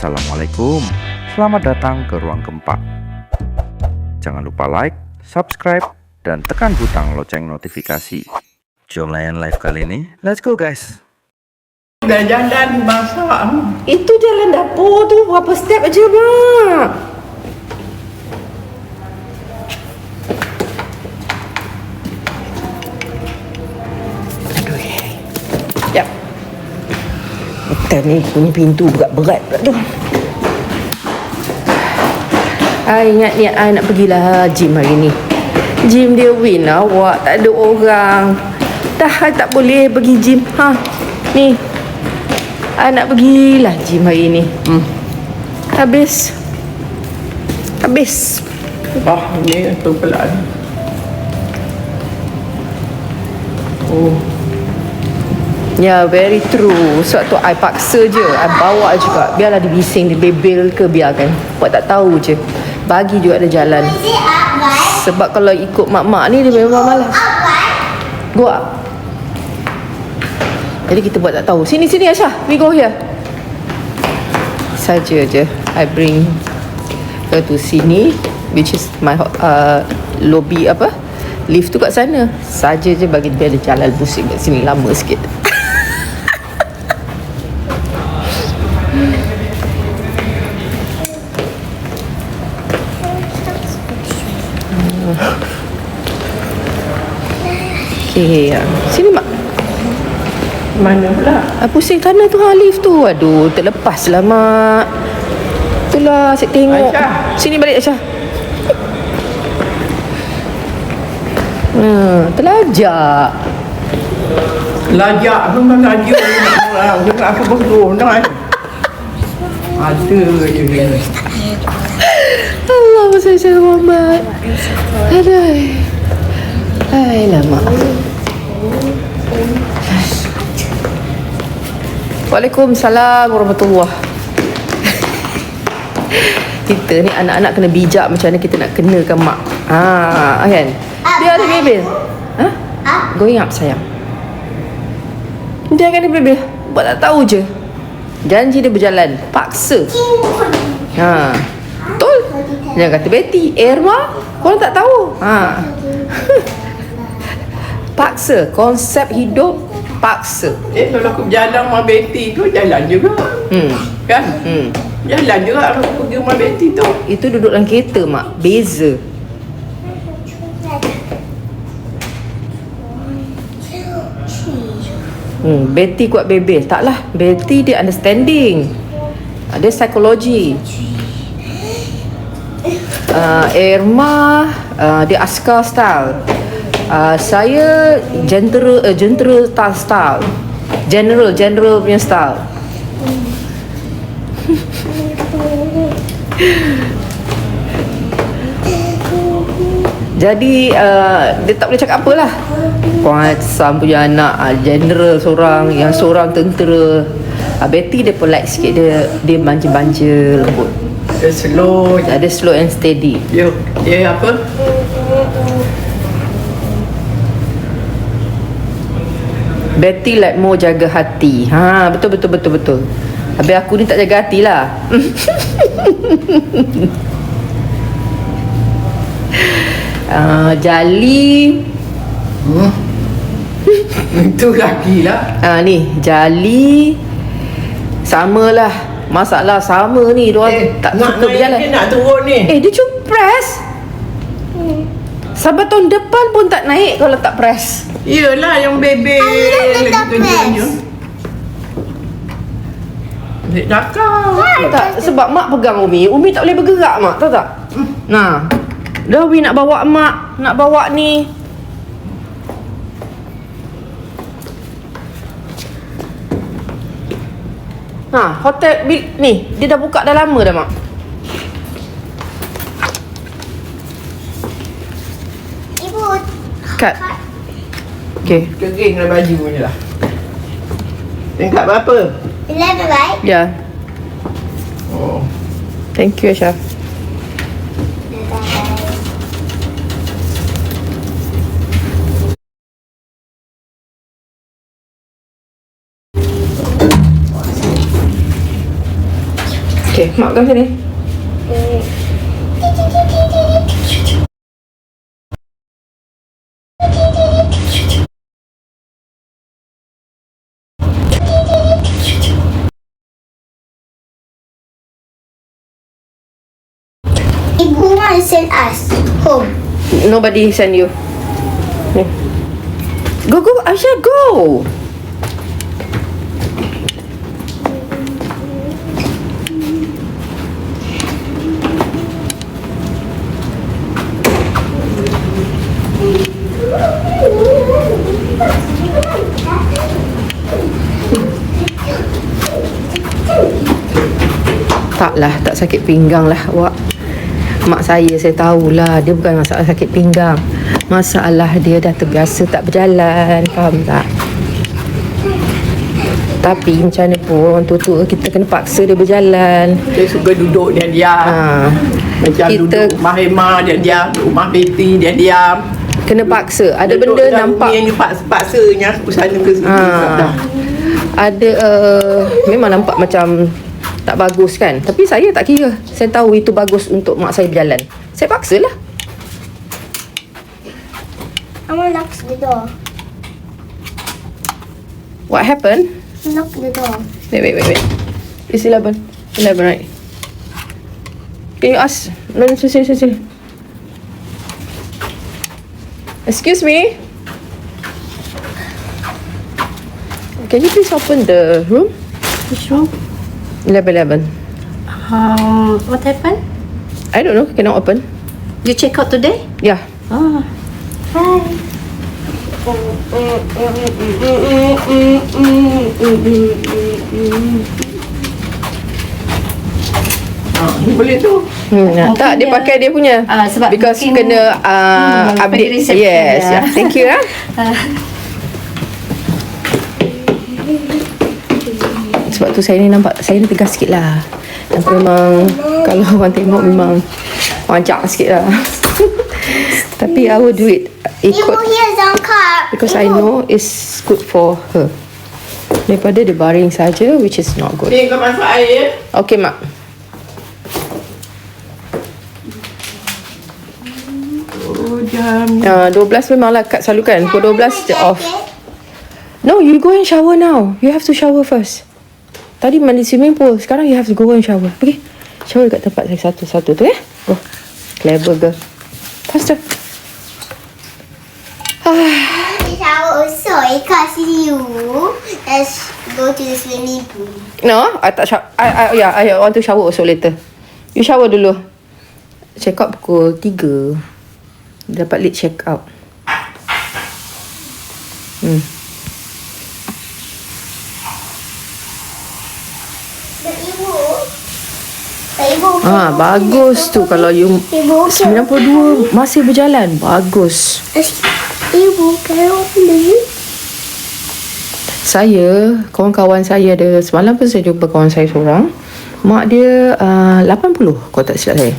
Assalamualaikum, selamat datang ke Ruang Gempa. Jangan lupa like, subscribe, dan tekan butang loceng notifikasi. Jom layan live kali ini, let's go guys! Dah jalan masak. Itu jalan dapur tu berapa step aja, Mak? Hotel ni punya pintu berat-berat pula tu. I ingat ni I nak pergilah gym hari ni. Gym dia win awak, tak ada orang. Dah I tak boleh pergi gym. Ha. Ni. I nak pergilah gym hari ni. Hmm. Habis. Habis. Ah, ni tu pula. ni. Oh, Ya, yeah, very true. Sebab tu I paksa je. I bawa juga. Biarlah dia bising, dia bebel ke biarkan. Buat tak tahu je. Bagi juga ada jalan. Sebab kalau ikut mak-mak ni dia memang malas. Go up. Jadi kita buat tak tahu. Sini sini Aisyah. We go here. Saja je. I bring her to sini which is my uh, lobby apa? Lift tu kat sana. Saja je bagi dia ada jalan pusing kat sini lama sikit. Okay, ya. sini mak. mana pula? Ah, pusing tanah tu ha lift tu. Aduh, terlepas lah mak. Itulah saya tengok. Aisyah. Sini balik Aisyah. Hmm, terlajak. Lajak pun laju. Jangan apa bagus nak. Ada je ni. Allah masya Allah Muhammad. Aduh. Hai mak. Waalaikumsalam warahmatullahi Kita ni anak-anak kena bijak macam mana kita nak kenakan mak. Ha, kan? Dia ada bebel. Ha? Going up sayang. Dia akan ada bebel. Buat tak tahu je. Janji dia berjalan. Paksa. Ha. Betul? Jangan kata Betty. Irma, korang tak tahu. Ha. paksa. Konsep hidup paksa. Eh, kalau aku berjalan sama Betty tu, jalan juga. Hmm. Kan? Hmm. Jalan juga kalau aku pergi rumah Betty tu. Itu duduk dalam kereta, Mak. Beza. Hmm, Betty kuat bebel. Taklah. Betty dia understanding. Dia psikologi. Uh, Irma uh, dia askar style. Uh, saya jentera uh, jentera style style. General, general punya style. Jadi uh, dia tak boleh cakap apa lah Kuat punya anak uh, General seorang Yang seorang tentera uh, Betty dia polite sikit Dia dia manja-manja lembut Dia slow. Dia slow and steady Dia, dia apa? Betty like more jaga hati. Ha betul betul betul betul. Habis aku ni tak jaga hati lah. Uh, Jali. Hmm. Itu lagi lah. Ah ni Jali. Samalah. Masalah sama ni. Diorang Eh, tak nak suka berjalan. dia nak turun ni. Eh dia cuma press Sampai tahun depan pun tak naik Kalau tak press. Yelah yang bebel lagi kerjanya. Dek dakar. Tak sebab mak pegang Umi. Umi tak boleh bergerak mak. Tahu tak? Nah. Dah Umi nak bawa mak Nak bawa ni. Ha, hotel bil ni dia dah buka dah lama dah mak. Ibu, Kat. Okey. Kering lah baju ni lah. Tingkat berapa? 11 right? Ya. Oh. Thank you Aisyah. Okay, mak pegang sini. Send us home. Nobody send you. Go, go, Aisyah, go. Taklah, tak sakit pinggang lah awak. Mak saya saya tahulah dia bukan masalah sakit pinggang. Masalah dia dah terbiasa tak berjalan, faham tak? Tapi macam mana pun orang tua-tua kita kena paksa dia berjalan. Dia suka duduk dia diam. Ha. Macam Kita- duduk rumah Hema dia diam, rumah Betty dia diam. Kena paksa. Ada Duduk benda nampak yang paksa, paksanya ke sana ke sini. Ha. Ada uh, memang nampak macam tak bagus kan. Tapi saya tak kira. Saya tahu itu bagus untuk mak saya berjalan. Saya paksalah. I want to lock the door. What happened? Lock the door. Wait, wait, wait, wait. It's 11. 11, right? Can you ask? No, no, sini, sini. Excuse me? Can you please open the room? Which room? 11, 11. Um, what happened? I don't know. Cannot open. You check out today? Yeah. Oh. Hi. Ha, boleh tu. Hmm, Mungkin tak, dia dia- pakai dia punya. Ah, sebab Because kena uh, Hmm, update. Yes, yeah. Thank you. ah. Sebab tu saya ni nampak, saya ni tegas sikit lah. Nampak memang, kalau orang tengok memang wajak sikit lah. Tapi I will do it ikut because I know it's good for her. Daripada dia baring saja which is not good. Ni kau masuk air. Okay, Mak. Jam. Uh, 12 memanglah kat selalu kan. Pukul 12 dia off. No, you go and shower now. You have to shower first. Tadi mandi swimming pool. Sekarang you have to go and shower. Okay? Shower dekat tempat saya satu-satu tu ya. Go. Clever girl. Faster. Shower also because you. Let's go to the swimming pool. No, I tak shower. I, I, yeah, I want to shower also later. You shower dulu. Check out pukul 3. Dapat late check out. Hmm. But ibu. Ah, bagus tu kalau you Ibu, can 92 masih berjalan. Bagus. Ibu? Saya, kawan-kawan saya ada semalam pun saya jumpa kawan saya seorang. Mak dia uh, 80 kalau tak silap saya.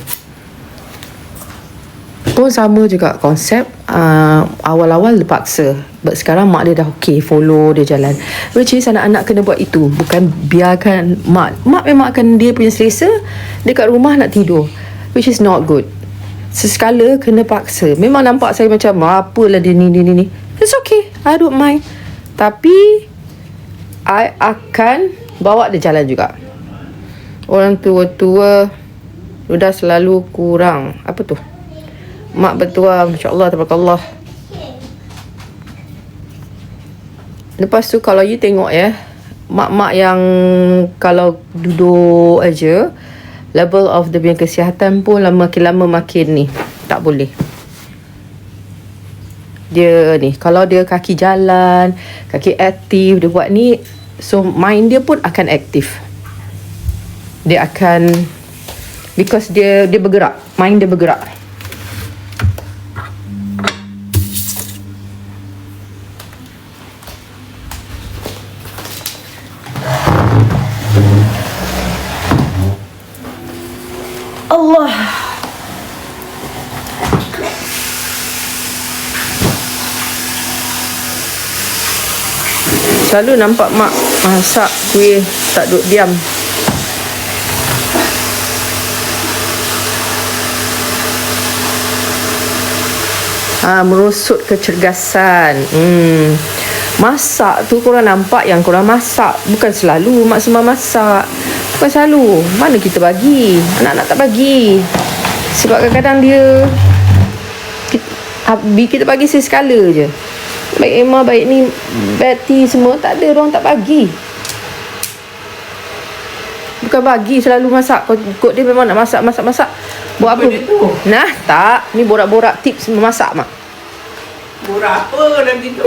Pun sama juga konsep uh, awal-awal dia paksa. But sekarang mak dia dah okay follow dia jalan. Which is anak-anak kena buat itu. Bukan biarkan mak. Mak memang akan dia punya selesa dekat rumah nak tidur. Which is not good. Sesekala kena paksa. Memang nampak saya macam apalah dia ni ni ni ni. It's okay. I don't mind. Tapi I akan bawa dia jalan juga. Orang tua-tua sudah selalu kurang. Apa tu? Mak bertua, Masya Allah, Tabarakallah. Lepas tu kalau you tengok ya, mak-mak yang kalau duduk aja, level of the punya kesihatan pun lama makin lama makin ni. Tak boleh. Dia ni, kalau dia kaki jalan, kaki aktif, dia buat ni, so mind dia pun akan aktif. Dia akan because dia dia bergerak, mind dia bergerak. Selalu nampak mak masak kuih tak duduk diam. Ah ha, merosot kecergasan. Hmm. Masak tu korang nampak yang korang masak Bukan selalu mak semua masak Bukan selalu Mana kita bagi Anak-anak tak bagi Sebab kadang-kadang dia kita, ha, kita bagi sesekala je Baik Emma, baik ni Betty semua tak ada orang tak bagi. Bukan bagi selalu masak. Kau ikut dia memang nak masak masak masak. Buat apa? Apa dia tu? Nah, tak. Ni borak-borak tips memasak mak. Murah apa lagi tu?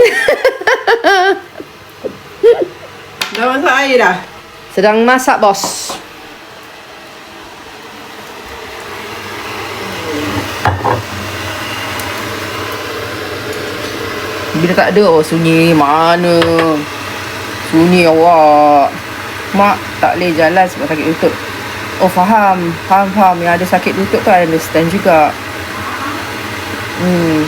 dah masak air dah? Sedang masak bos. Bila tak ada oh sunyi mana? Sunyi awak. Mak tak boleh jalan sebab sakit lutut. Oh faham, faham faham yang ada sakit lutut tu I understand juga. Hmm.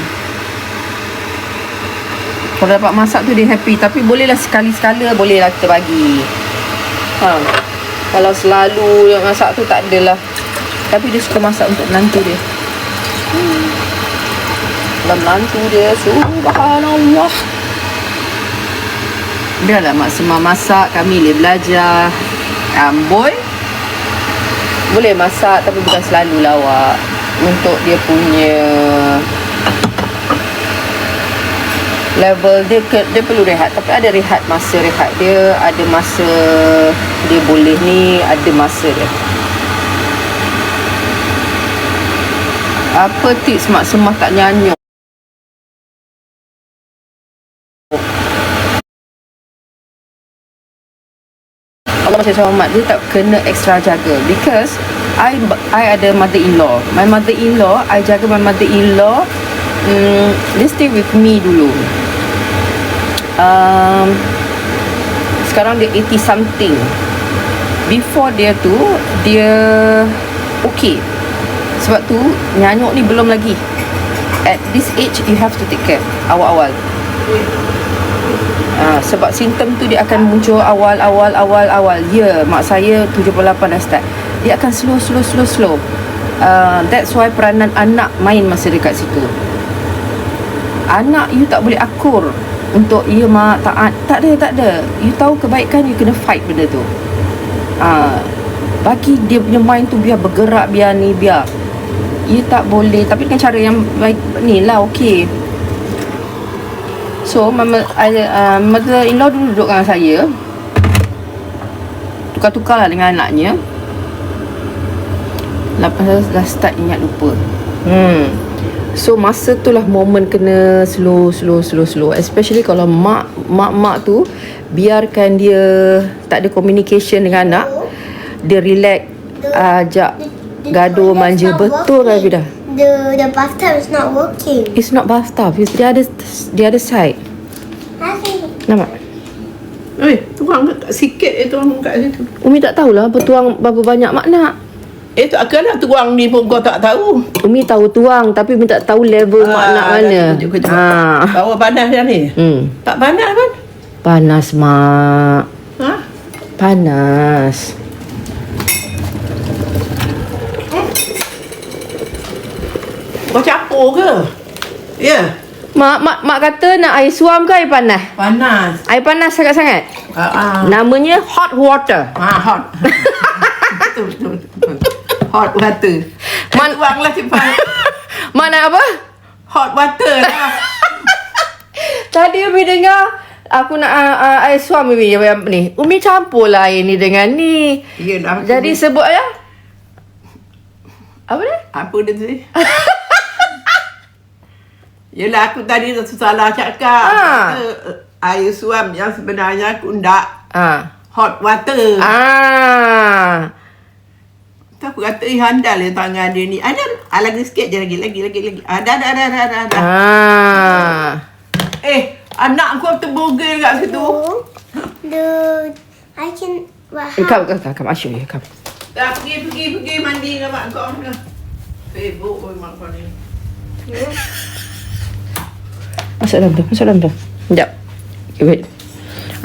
Kalau dapat masak tu dia happy Tapi bolehlah sekali-sekala Bolehlah kita bagi ha. Kalau selalu yang masak tu tak adalah Tapi dia suka masak untuk menantu dia. Kalau menantu dia. Subhanallah. Biarlah mak semua masak Kami boleh belajar. Amboi Boleh masak Tapi bukan selalu lah awak. Untuk dia punya level dia ke, dia perlu rehat. Tapi ada rehat masa rehat dia. Ada masa dia boleh ni ada masa dia. Apa tips mak semua tak nyanyuk Allah sama mak dia tak kena extra jaga. Because I I ada mother-in-law. My mother-in-law I jaga my mother-in-law mm, dia stay with me dulu. Um, sekarang dia 80 something. Before dia tu dia okay. Sebab tu nyanyuk ni belum lagi. At this age you have to take care. Awal-awal Ah, sebab simptom tu dia akan muncul awal awal awal awal. Ya, mak saya 78 dah start. Dia akan slow slow slow slow. Uh, that's why peranan anak main masa dekat situ. Anak you tak boleh akur untuk ya mak taat. Tak ada, tak ada. You tahu kebaikan you kena fight benda tu. Ah, bagi dia punya mind tu biar bergerak biar ni biar. You tak boleh tapi dengan cara yang baik ni lah okey. So, mama, I, uh, mother-in-law dulu duduk dengan saya. Tukar-tukar lah dengan anaknya. Lepas tu dah start ingat lupa. Hmm. So, masa tu lah momen kena slow, slow, slow, slow. Especially kalau mak, mak-mak tu biarkan dia tak ada communication dengan anak. Dia relax, ajak gaduh, manja. Betul lah. The the bathtub is not working. It's not bathtub. It's the other, the other side. Nampak? Eh, tuang kat- sikit eh tuang kat situ. Umi tak tahulah bertuang berapa banyak makna. Eh, tak kena tuang ni pun kau tak tahu. Umi tahu tuang tapi Umi tak tahu level makna Ah, mana. Ha. Bawa panas dah ni. Hmm. Tak panas kan? Panas mak. Ha? Panas. Kau campur ke? Ya. Yeah. Mak mak mak kata nak air suam ke air panas? Panas. Air panas sangat-sangat. Ah, ah. Namanya hot water. Ah, hot. betul, betul, betul. Hot water. Man- Man- tuanglah cepat. Mana apa? Hot water lah. Tadi Umi dengar aku nak uh, uh, air suam Umi yang ni. Umi campur lah air ni dengan ni. Yelah. Jadi sebut ya. Apa dia? Apa dia tu? Yelah aku tadi tu salah cakap. Kata, eh, Air suam yang sebenarnya aku ndak Ah. hot water. Ah. Tu aku kata, eh handal ya tangan dia ni. Ada, ah, lagi sikit je lagi, lagi, lagi, lagi. Ada, ada, ada, ada, ada. Ah. Eh, anak kau terbogel kat situ. The I can. What? Eh, come, come, come, come. I'll show you. Come. Dah pergi, pergi, pergi mandi dengan mak kau. Sibuk oi mak kau ni. Masuk dalam tu. Masuk dalam tu. Sekejap. Okay, wait.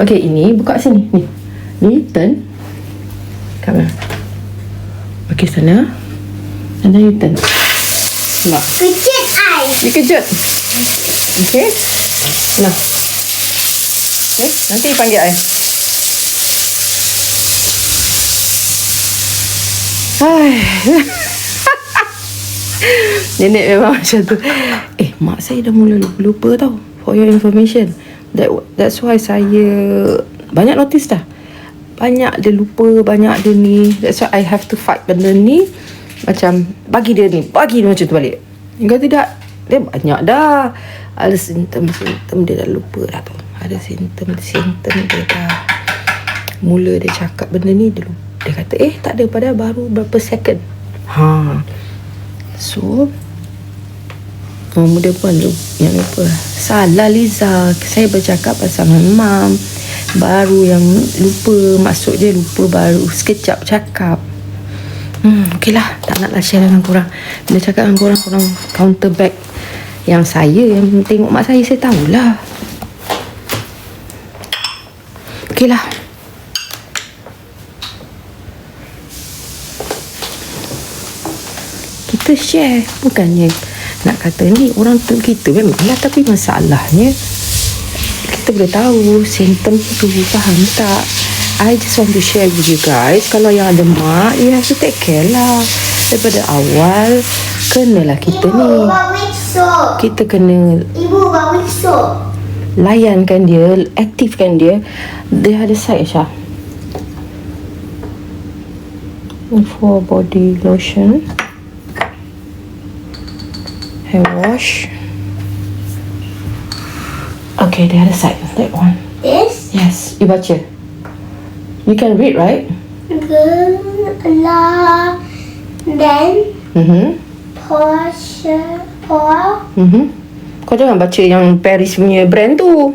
Okay, ini buka sini. Ni. Ni turn. Come here. Okay, sana. And then you turn. Mak. Kecil I. Dia kejut. Okay. Nah. Okay, nanti panggil I. Hai. Nenek memang macam tu. Eh, mak saya dah mula lupa tau. For your information. That that's why saya banyak notice dah. Banyak dia lupa, banyak dia ni. That's why I have to fight benda ni. Macam bagi dia ni, bagi dia macam tu balik. Kalau tidak, dia banyak dah. Ada simptom-simptom dia dah lupa dah tu. Ada simptom-simptom dia dah mula dia cakap benda ni dia. Dia kata eh tak ada padahal baru berapa second. Ha. So Oh, muda pun yang lupa. Salah Liza. Saya bercakap pasal mam. Baru yang lupa. Maksud dia lupa baru. Sekejap cakap. Hmm, okey lah. Tak naklah share dengan korang. Bila cakap dengan korang, korang counter back. Yang saya yang tengok mak saya, saya tahulah. Okey lah. Kita share. Bukannya nak kata ni orang tu kita memanglah tapi masalahnya kita boleh tahu simptom tu. Faham tak? I just want to share with you guys. Kalau yang ada mak you have to take care lah. Daripada awal kenalah kita Ibu, ni esok. kita kena Ibu, bawa esok. layankan dia aktifkan dia dia ada side Syah. For body lotion hair wash okay the other side that one This. yes you baca you can read right Gela. Then, mhm Porsche. Por. mhm kau jangan baca yang Paris punya brand tu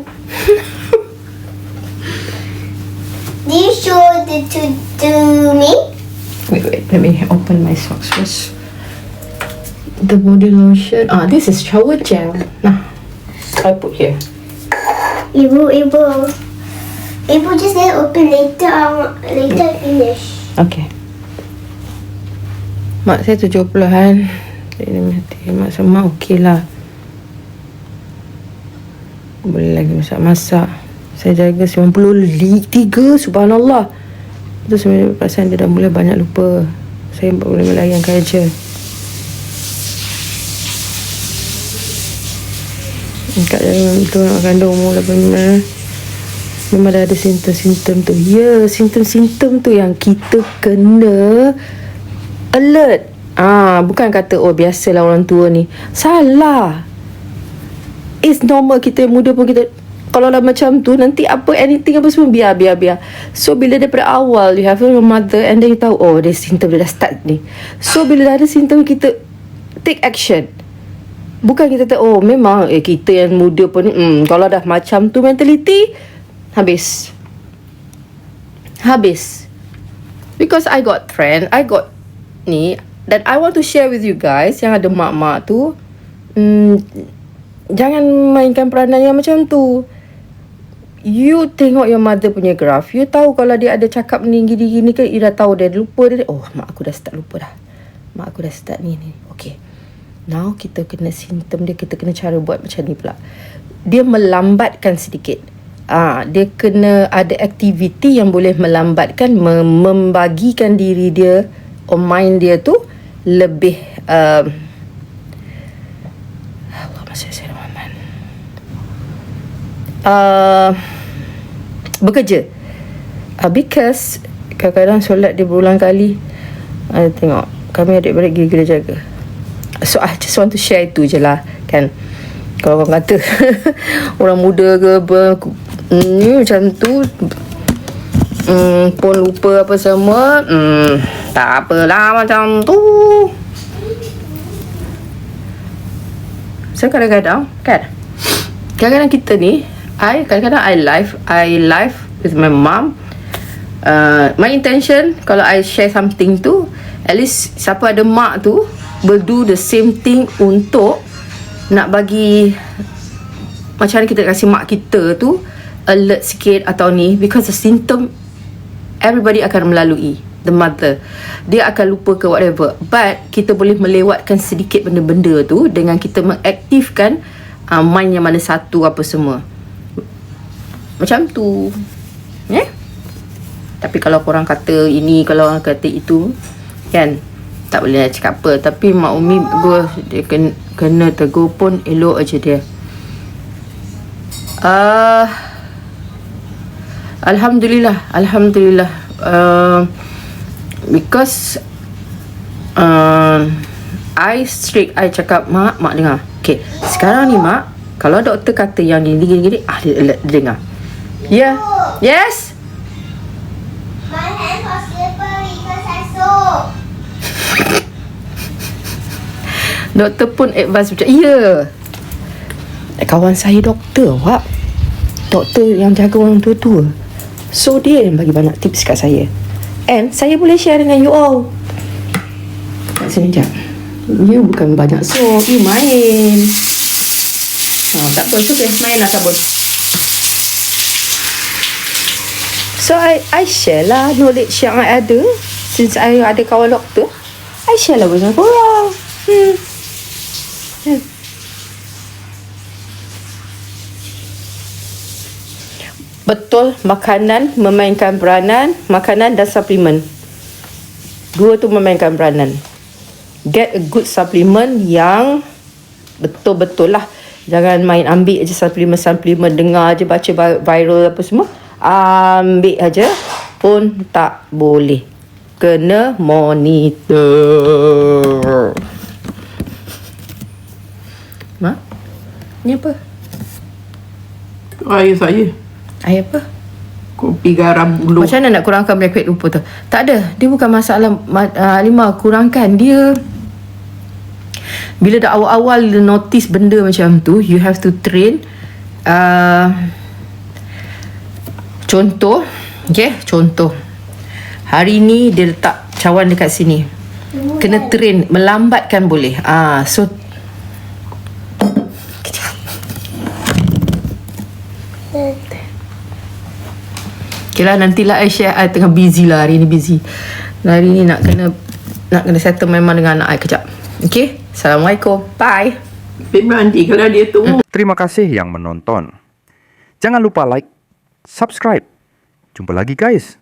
Do you show it to, to me? Wait, wait, let me open my socks first. The body lotion. Ah, this is shower gel. Nah, I put here. Ibu, Ibu. Ibu just let open later. Um, later I finish. Okay. Mak saya 70-an. Jadi mati. Mak sama okey lah. Boleh lagi masak-masak. Saya jaga 93, subhanallah. Itu sebenarnya perasaan dia dah mula banyak lupa. Saya boleh melayankan je. Kat dalam tu nak kandung umur 8 Memang dah ada simptom-simptom tu. Ya, simptom-simptom tu yang kita kena alert. Ah, Bukan kata, oh biasalah orang tua ni. Salah. It's normal kita yang muda pun kita kalau dah macam tu nanti apa anything apa semua biar biar biar. So bila daripada awal you have your mother and then you tahu oh dia simptom dia dah start ni. So bila dah ada simptom kita take action Bukan kita tahu, oh memang eh, kita yang muda pun ni, hmm, kalau dah macam tu mentality, habis. Habis. Because I got friend, I got ni, dan I want to share with you guys yang ada mak-mak tu, hmm, jangan mainkan peranan yang macam tu. You tengok your mother punya graph, you tahu kalau dia ada cakap ni gini-gini ke, you dah tahu dia lupa dia, oh mak aku dah start lupa dah. Mak aku dah start ni ni. Okay. Now kita kena simptom dia kita kena cara buat macam ni pula. Dia melambatkan sedikit. Ah, dia kena ada aktiviti yang boleh melambatkan mem- membagikan diri dia or mind dia tu lebih um, uh, bekerja uh, because kadang-kadang solat dia berulang kali uh, tengok kami adik-beradik gila-gila jaga So I just want to share itu je lah Kan. Kalau orang kata Orang muda ke apa Ni macam tu hmm, Pun lupa apa semua hmm, Tak apalah macam tu. So kadang-kadang Kan Kadang-kadang kita ni I kadang-kadang I live I live with my mom uh, My intention Kalau I share something tu At least Siapa ada mak tu Will do the same thing Untuk Nak bagi Macam mana kita kasih mak kita tu Alert sikit Atau ni Because the symptom Everybody akan melalui The mother. Dia akan lupa ke whatever. But Kita boleh melewatkan sedikit benda-benda tu Dengan kita mengaktifkan uh, Mind yang mana satu apa semua. Macam tu. Eh? Tapi kalau korang kata ini Kalau orang kata itu Kan Tak boleh cakap apa. Tapi Mak Umi Gue dia kena, kena tegur pun Elok aja dia. Uh, Alhamdulillah Alhamdulillah. Uh, Because uh, I straight I cakap Mak, Mak dengar. Okay Sekarang ni Mak Kalau doktor kata yang ni Gini-gini Ah dia, dia, dia dengar. Yeah. Yes? My hands are slippery because I soak. Doktor pun advise macam Ya. Yeah. Kawan saya doktor Wak. Doktor yang jaga orang tua-tua. So dia yang bagi banyak tips kat saya. And saya boleh share dengan you all. Sekejap You bukan banyak. So You main. Oh, Tak apa So okay. Main lah sabun So I, I share lah knowledge yang I ada. Since I ada kawan doktor I share lah dengan korang. Hmm. Betul makanan memainkan peranan Makanan dan suplemen Dua tu memainkan peranan Get a good supplement yang Betul-betul lah Jangan main ambil je suplemen-suplemen Dengar je baca vi- viral apa semua Ambil aja Pun tak boleh Kena monitor Mak? Ni apa? Air saya. Air apa? Kopi garam bulu. Macam mana nak kurangkan black weight lupa tu? Tak ada. Dia bukan masalah ma- uh, Lima kurangkan. Dia bila dah awal-awal notice benda macam tu, you have to train. Uh, contoh, okay, contoh. Hari ni dia letak cawan dekat sini. Kena train, melambatkan boleh. Ah, so Kejap. Okay lah nantilah I share I tengah busy lah hari ni busy Hari ni nak kena Nak kena settle memang dengan anak I kejap Okay Assalamualaikum Bye Pergi mandi kalau dia tu. Terima kasih yang menonton. Jangan lupa like, subscribe. Jumpa lagi guys.